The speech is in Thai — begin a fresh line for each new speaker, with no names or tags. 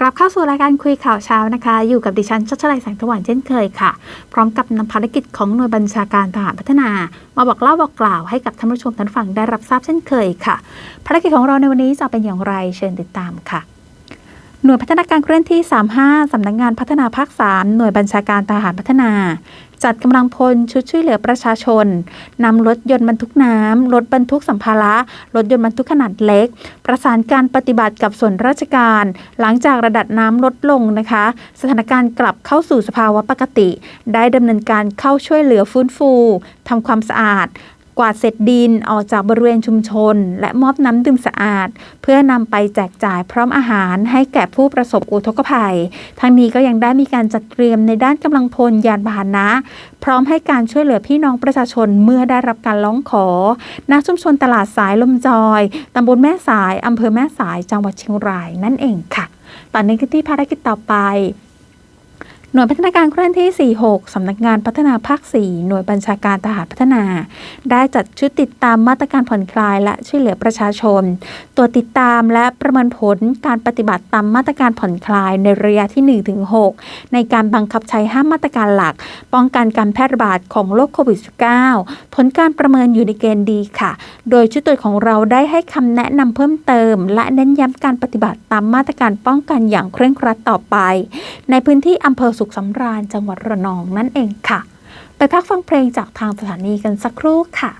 กลับเข้าสู่รายการคุยข่าวเช้านะคะ อยู่กับดิฉันชัชลัยแสงสว่างเช่นเคยค่ะ พร้อมกับนำภารกิจของหน่วยบัญชาการทหารพัฒนา มาบอกเล่าบอกกล่าวให้กับท่านผู้ชมท่านฟังได้รับทราบเช่นเคยค่ะ ภารกิจของเราในวันนี้จะเป็นอย่างไรเชิญติดตามค่ะ หน่วยพัฒนาการเคลื่อนที่ 35 สำนักงงานพัฒนาภาค 3 หน่วยบัญชาการทหารพัฒนา จัดกำลังพลชุดช่วยเหลือประชาชนนำรถยนต์บรรทุกน้ำรถบรรทุกสัมภาระรถยนต์บรรทุกขนาดเล็ก ประสานการปฏิบัติกับส่วนราชการ หลังจากระดับน้ำลดลงนะคะ สถานการณ์กลับเข้าสู่สภาวะปกติ ได้ดำเนินการเข้าช่วยเหลือฟื้นฟูทำความสะอาด กวาดเศษดินออกจากบริเวณชุมชน และมอบน้ำดื่มสะอาด เพื่อนำไปแจกจ่ายพร้อมอาหารให้แก่ผู้ประสบอุทกภัย ทั้งนี้ก็ยังได้มีการจัดเตรียมในด้านกำลังพลยานพาหนะ พร้อมให้การช่วยเหลือพี่น้องประชาชนเมื่อได้รับการร้องขอณชุมชนตลาดสายลมจอยตำบลแม่สายอำเภอแม่สายจังหวัดเชียงรายนั่นเองค่ะ ตอนนี้ก็ที่ภารกิจต่อไป หน่วยพัฒนาการเคลื่อนที่ 46 สำนักงานพัฒนาภาค 4 หน่วยบัญชาการทหารพัฒนา ได้จัดชุดติดตามมาตรการผ่อนคลายและช่วยเหลือประชาชนตรวติดตามและประเมินผลการปฏิบัติตามมาตรการผ่อนคลายในระยะที่ 1-6 ในการบังคับใช้5มาตรการหลัก ป้องกันการแพร่ระบาดของโรคโควิด -19 ผลการประเมินอยู่ในเกณฑ์ดีค่ะ โดยชุดตรวจของเราได้ให้คำแนะนำเพิ่มเติม และเน้นย้ำการปฏิบัติตามมาตรการป้องกันอย่างเคร่งครัดต่อไป ในพื้นที่อำเภอสุขสำราญจังหวัดระนองนั่นเองค่ะ ไปพักฟังเพลงจากทางสถานีกันสักครู่ค่ะ